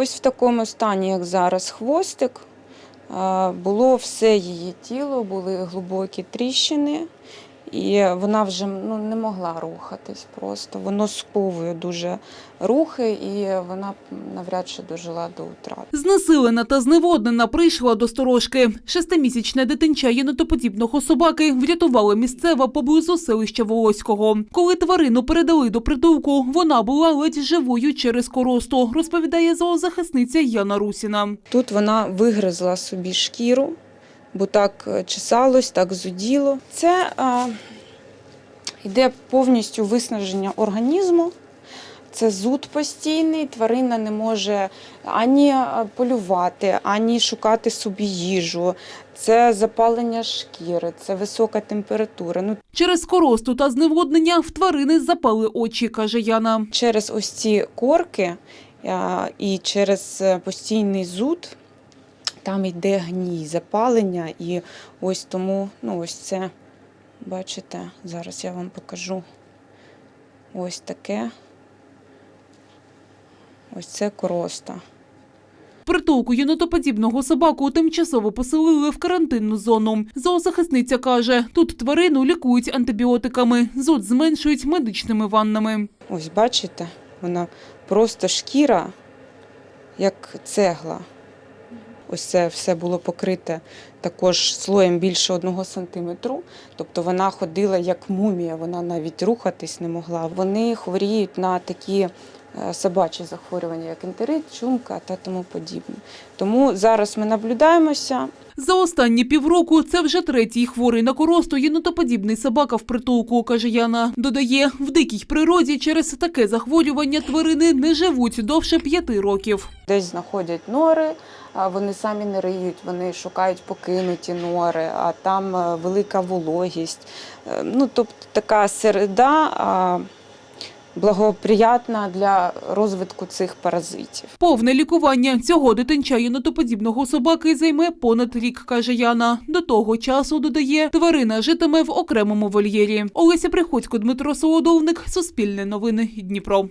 Ось в такому стані, як зараз, хвостик. Було все її тіло, були глибокі тріщини, і вона вже ну, не могла рухатись просто. Воно сковує дуже рухи, і вона навряд чи дожила до утра. Знесилена та зневоднена прийшла до сторожки. Шестимісячне дитинча єнотоподібного собаки врятувала місцева поблизу селища Волоського. Коли тварину передали до притулку, вона була ледь живою через коросту, розповідає зоозахисниця Яна Русіна. Тут вона вигризла собі шкіру, бо так е, чесалось, так зуділо. Це а, йде повністю виснаження організму. Це зуд постійний, тварина не може ані е, полювати, ані шукати собі їжу. Це запалення шкіри, це висока температура. Ну, Через коросту та зневоднення в тварини запали очі, каже Яна. через ось ці корки і через е, постійний зуд там йде гній, запалення, і ось тому, ну ось це, бачите, зараз я вам покажу. Ось таке. Ось це короста. Притулку єнотоподібного собаку тимчасово поселили в карантинну зону. Зоозахисниця каже, тут тварину лікують антибіотиками, зуд зменшують медичними ваннами. Ось бачите, вона просто шкіра, як цегла. Ось це все було покрите також слоєм більше одного сантиметру. Тобто вона ходила як мумія, вона навіть рухатись не могла. Вони хворіють на такі собачі захворювання, як ентерит, чумка та тому подібне. Тому зараз ми наблюдаємося. За останні півроку це вже третій хворий на коросту єнотоподібний собака в притулку, каже Яна. Додає, в дикій природі через таке захворювання тварини не живуть довше п'яти років. Десь знаходять нори, вони самі не риють, вони шукають покинуті нори, а там е, велика вологість. Е, Ну, тобто така середа благоприятна для розвитку цих паразитів. Повне лікування цього дитинча єнотоподібного собаки займе понад рік, каже Яна. До того часу, додає, тварина житиме в окремому вольєрі. Олеся Приходько, Дмитро Солодовник, Суспільне новини, Дніпро.